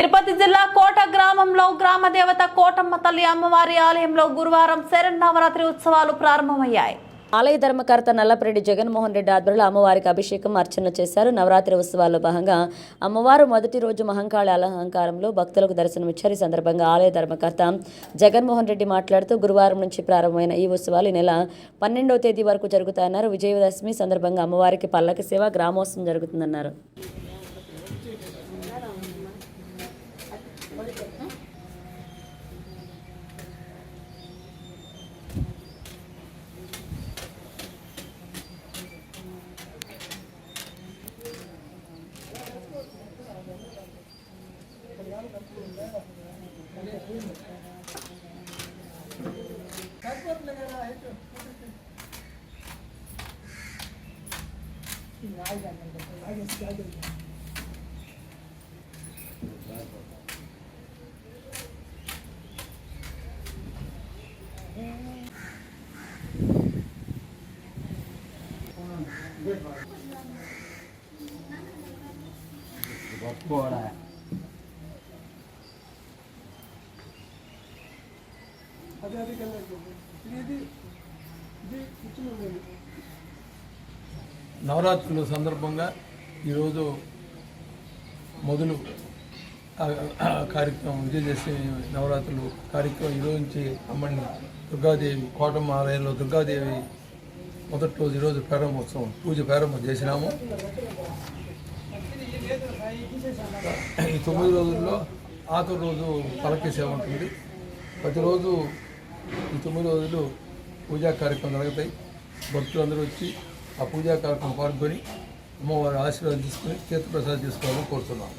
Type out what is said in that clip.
తిరుపతి జిల్లా కోట గ్రామంలో గ్రామ దేవత కోటమ్మ తల్లి అమ్మవారి ఆలయంలో గురువారం శరన్నవరాత్రి ఉత్సవాలు ప్రారంభమయ్యాయి. ఆలయ ధర్మకర్త నల్లపరెడ్డి జగన్మోహన్ రెడ్డి ఆధ్వర్యంలో అమ్మవారికి అభిషేకం అర్చన చేశారు. నవరాత్రి ఉత్సవాల్లో భాగంగా అమ్మవారు మొదటి రోజు మహంకాళి అలహంకారంలో భక్తులకు దర్శనమిచ్చారు ఈ సందర్భంగా ఆలయ ధర్మకర్త జగన్మోహన్ రెడ్డి మాట్లాడుతూ గురువారం నుంచి ప్రారంభమైన ఈ ఉత్సవాలు ఈ నెల పన్నెండవ తేదీ వరకు జరుగుతాయన్నారు. విజయదశమి సందర్భంగా అమ్మవారికి పల్లకి సేవ గ్రామోత్సవం జరుగుతుందన్నారు. I don't know. I just, I don't know. నవరాత్రుల సందర్భంగా ఈరోజు మొదలు కార్యక్రమం విజయదశమి నవరాత్రులు కార్యక్రమం ఈరోజు నుంచి అమ్మని దుర్గాదేవి కోటమ్మ ఆలయంలో దుర్గాదేవి మొదటి రోజు ఈరోజు ప్రారంభోత్సవం పూజ ప్రారంభం చేసినాము. ఈ తొమ్మిది రోజుల్లో ఆఖరి రోజు పలకి సేవ ఉంటుంది. ప్రతిరోజు ఈ తొమ్మిది రోజులు పూజా కార్యక్రమం జరుగుతాయి. భక్తులందరూ వచ్చి ఆ పూజా కార్యక్రమం పాల్గొని అమ్మవారి ఆశీర్వాదం తీసుకుని తీర్థప్రసాదం తీసుకోవాలని కోరుతున్నాము.